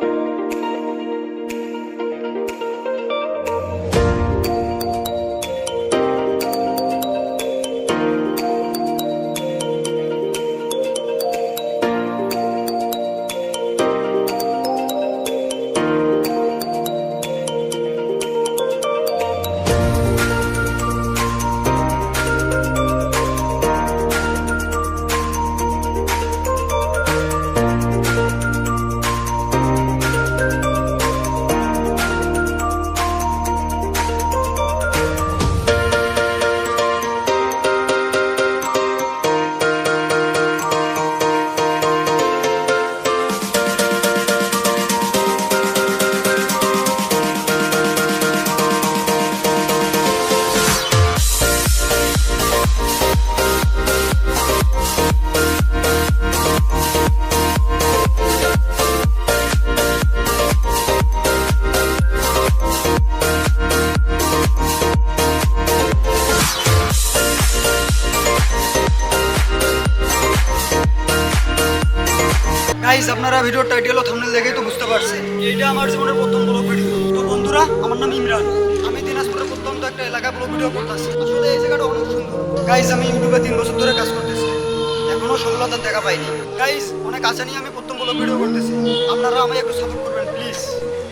Bye. আপনারা ভিডিওর title ও thumbnail দেখেই তো বুঝতে পারছেন। এটা আমার জীবনের প্রথম ব্লগ ভিডিও তো বন্ধুরা, আমার নাম ইমরান। আমি দিনাজপুরের প্রত্যন্ত একটা এলাকা ব্লগ ভিডিও করতেছি। আসলে এই জায়গাটা অনেক সুন্দর। গাইজ আমি ইউটিউবে তিন বছর ধরে কাজ করতেছি। এখনও সফলতার দেখা পাইনি। গাইজ অনেক আশা নিয়ে আমি প্রথম ব্লগ ভিডিও করতেছি। আপনারা আমায় একটু সাপোর্ট করবেন